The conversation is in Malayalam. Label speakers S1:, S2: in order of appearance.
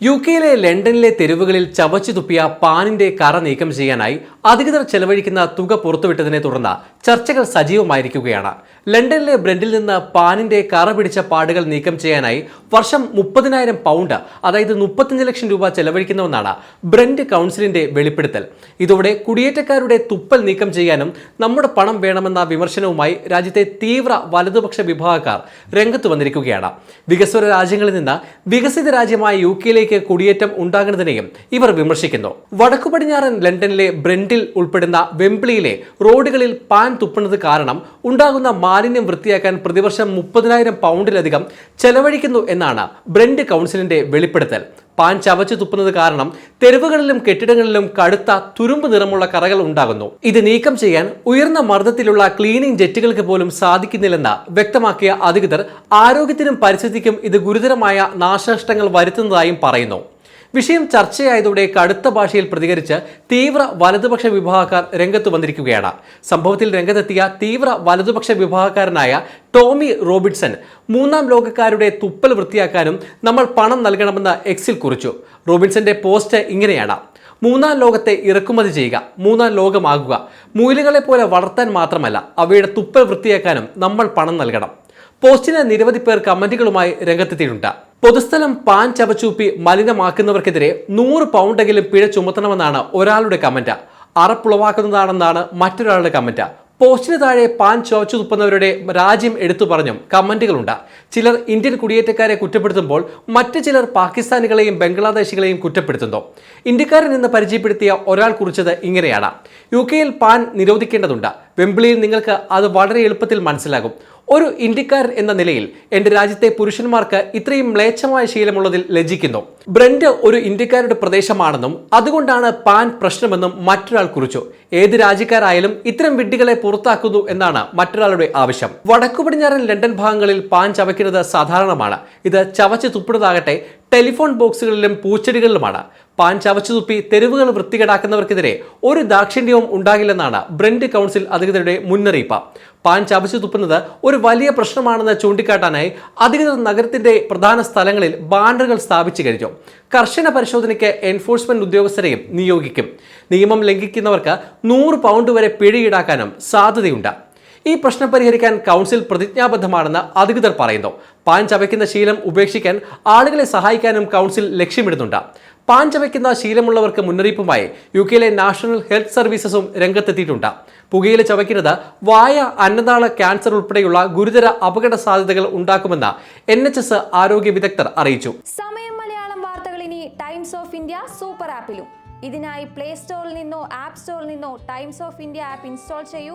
S1: യു കെയിലെ ലണ്ടനിലെ തെരുവുകളിൽ ചവച്ചു തുപ്പിയ പാനിന്റെ കറ നീക്കം ചെയ്യാനായി അധികൃതർ ചെലവഴിക്കുന്ന തുക പുറത്തുവിട്ടതിനെ തുടർന്ന് ചർച്ചകൾ സജീവമായിരിക്കുകയാണ്. ലണ്ടനിലെ ബ്രണ്ടിൽ നിന്ന് പാനിന്റെ കറ പിടിച്ച പാടുകൾ നീക്കം ചെയ്യാനായി വർഷം മുപ്പതിനായിരം പൗണ്ട് അതായത് മുപ്പത്തഞ്ച് ലക്ഷം രൂപ ചെലവഴിക്കുന്നുവെന്നാണ് ബ്രണ്ട് കൗൺസിലിന്റെ വെളിപ്പെടുത്തൽ. ഇതോടെ കുടിയേറ്റക്കാരുടെ തുപ്പൽ നീക്കം ചെയ്യാനും നമ്മുടെ പണം വേണമെന്ന വിമർശനവുമായി രാജ്യത്തെ തീവ്ര വലതുപക്ഷ വിഭാഗക്കാർ രംഗത്ത് വന്നിരിക്കുകയാണ്. വികസ്വര രാജ്യങ്ങളിൽ നിന്ന് വികസിത രാജ്യമായ യു കെയിലേക്ക് കുടിയേറ്റം ഉണ്ടാകുന്നതിനെയും ഇവർ വിമർശിക്കുന്നു. വടക്കു പടിഞ്ഞാറൻ ലണ്ടനിലെ ബ്രണ്ടിൽ ഉൾപ്പെടുന്ന വെംപ്ലിയിലെ റോഡുകളിൽ പാൻ തുപ്പുന്നത് കാരണം ഉണ്ടാകുന്ന മാലിന്യം വൃത്തിയാക്കാൻ പ്രതിവർഷം മുപ്പതിനായിരം പൗണ്ടിലധികം ചെലവഴിക്കുന്നു എന്നാണ് ബ്രണ്ട് കൗൺസിലിന്റെ വെളിപ്പെടുത്തൽ. പാൻ ചവച്ചു തുപ്പുന്നത് കാരണം തെരുവുകളിലും കെട്ടിടങ്ങളിലും കടുത്ത തുരുമ്പ് നിറമുള്ള കറകൾ ഉണ്ടാകുന്നു. ഇത് നീക്കം ചെയ്യാൻ ഉയർന്ന മർദ്ദത്തിലുള്ള ക്ലീനിംഗ് ജെറ്റുകൾക്ക് പോലും സാധിക്കുന്നില്ലെന്ന് വ്യക്തമാക്കിയ അധികൃതർ ആരോഗ്യത്തിനും പരിസ്ഥിതിക്കും ഇത് ഗുരുതരമായ നാശനഷ്ടങ്ങൾ വരുത്തുന്നതായും പറയുന്നു. വിഷയം ചർച്ചയായതോടെ കടുത്ത ഭാഷയിൽ പ്രതികരിച്ച് തീവ്ര വലതുപക്ഷ വിഭാഗക്കാർ രംഗത്ത് വന്നിരിക്കുകയാണ്. സംഭവത്തിൽ രംഗത്തെത്തിയ തീവ്ര വലതുപക്ഷ വിഭാഗക്കാരനായ ടോമി റോബിൻസൺ മൂന്നാം ലോകക്കാരുടെ തുപ്പൽ വൃത്തിയാക്കാനും നമ്മൾ പണം നൽകണമെന്ന് എക്സിൽ കുറിച്ചു. റോബിൻസന്റെ പോസ്റ്റ് ഇങ്ങനെയാണ്. മൂന്നാം ലോകത്തെ ഇറക്കുമതി ചെയ്യുക മൂന്നാം ലോകമാകുക മൂല്യങ്ങളെ പോലെ വളർത്താൻ മാത്രമല്ല അവയുടെ തുപ്പൽ വൃത്തിയാക്കാനും നമ്മൾ പണം നൽകണം. പോസ്റ്റിന് നിരവധി പേർ കമന്റുകളുമായി രംഗത്തെത്തിയിട്ടുണ്ട്. പൊതുസ്ഥലം പാൻ ചവച്ചൂപ്പി മലിനമാക്കുന്നവർക്കെതിരെ നൂറ് പൗണ്ടെങ്കിലും പിഴ ചുമത്തണമെന്നാണ് ഒരാളുടെ കമന്റ്. അറപ്പുളവാക്കുന്നതാണെന്നാണ് മറ്റൊരാളുടെ കമന്റ്. പോസ്റ്റിന് താഴെ പാൻ ചുവച്ചു തുപ്പുന്നവരുടെ രാജ്യം എടുത്തു പറഞ്ഞും കമന്റുകളുണ്ട്. ചിലർ ഇന്ത്യൻ കുടിയേറ്റക്കാരെ കുറ്റപ്പെടുത്തുമ്പോൾ മറ്റു ചിലർ പാകിസ്ഥാനികളെയും ബംഗ്ലാദേശികളെയും കുറ്റപ്പെടുത്തുന്നു. ഇന്ത്യക്കാരൻ എന്ന് പരിചയപ്പെടുത്തിയ ഒരാൾ കുറിച്ചത് ഇങ്ങനെയാണ്. യു കെയിൽ പാൻ നിരോധിക്കേണ്ടതുണ്ട്. വെമ്പിളിയിൽ നിങ്ങൾക്ക് അത് വളരെ എളുപ്പത്തിൽ മനസ്സിലാകും. ഒരു ഇന്ത്യക്കാരൻ എന്ന നിലയിൽ എന്റെ രാജ്യത്തെ പുരുഷന്മാർക്ക് ഇത്രയും മ്ലേച്ഛമായ ശീലമുള്ളതിൽ ലജ്ജിക്കുന്നു. ബ്രണ്ട് ഒരു ഇന്ത്യക്കാരുടെ പ്രദേശമാണെന്നും അതുകൊണ്ടാണ് പാൻ പ്രശ്നമെന്നും മറ്റൊരാൾ കുറിച്ചു. ഏത് രാജ്യക്കാരായാലും ഇത്തരം വിഡ്ഢികളെ പുറത്താക്കുന്നു എന്നാണ് മറ്റൊരാളുടെ ആവശ്യം. വടക്കു പടിഞ്ഞാറൻ ലണ്ടൻ ഭാഗങ്ങളിൽ പാൻ ചവയ്ക്കുന്നത് സാധാരണമാണ്. ഇത് ചവച്ച് തുപ്പിടുന്നതാകട്ടെ ടെലിഫോൺ ബോക്സുകളിലും പൂച്ചെടികളിലുമാണ്. പാൻ ചവച്ചു തുപ്പി തെരുവുകൾ വൃത്തികേടാക്കുന്നവർക്കെതിരെ ഒരു ദാക്ഷിണ്യവും ഉണ്ടാകില്ലെന്നാണ് ബ്രണ്ട് കൗൺസിൽ അധികൃതരുടെ മുന്നറിയിപ്പ്. പാൻ ചവച്ചു തുപ്പുന്നത് ഒരു വലിയ പ്രശ്നമാണെന്ന് ചൂണ്ടിക്കാട്ടാനായി അധികൃതർ നഗരത്തിന്റെ പ്രധാന സ്ഥലങ്ങളിൽ ബാനറുകൾ സ്ഥാപിച്ചു കഴിഞ്ഞു. കർശന പരിശോധനയ്ക്ക് എൻഫോഴ്സ്മെന്റ് ഉദ്യോഗസ്ഥരെയും നിയോഗിക്കും. നിയമം ലംഘിക്കുന്നവർക്ക് നൂറ് പൗണ്ട് വരെ പിഴ ഈടാക്കാനും സാധ്യതയുണ്ട്. ഈ പ്രശ്നം പരിഹരിക്കാൻ കൗൺസിൽ പ്രതിജ്ഞാബദ്ധമാണെന്ന് അധികൃതർ പറയുന്നു. പാൻ ചവയ്ക്കുന്ന ശീലം ഉപേക്ഷിക്കാൻ ആളുകളെ സഹായിക്കാനും കൗൺസിൽ ലക്ഷ്യമിടുന്നുണ്ട്. പാൻ ചവയ്ക്കുന്ന ശീലമുള്ളവർക്ക് മുന്നറിയിപ്പുമായി യു കെയിലെ നാഷണൽ ഹെൽത്ത് സർവീസസും രംഗത്തെത്തിയിട്ടുണ്ട്. പുകയില ചവയ്ക്കുന്നത് വായ അന്നനാള ക്യാൻസർ ഉൾപ്പെടെയുള്ള ഗുരുതര അപകട സാധ്യതകൾ ഉണ്ടാക്കുമെന്ന് എൻ എച്ച് എസ് ആരോഗ്യ വിദഗ്ധർ അറിയിച്ചു.
S2: സമയം മലയാളം വാർത്തകൾ ഇനി ടൈംസ് ഓഫ് ഇന്ത്യ സൂപ്പർ ആപ്പിലും. ഇതിനായി പ്ലേ സ്റ്റോറിൽ നിന്നോ ആപ്പ് സ്റ്റോറിൽ നിന്നോ Times of India app install ചെയ്യൂ.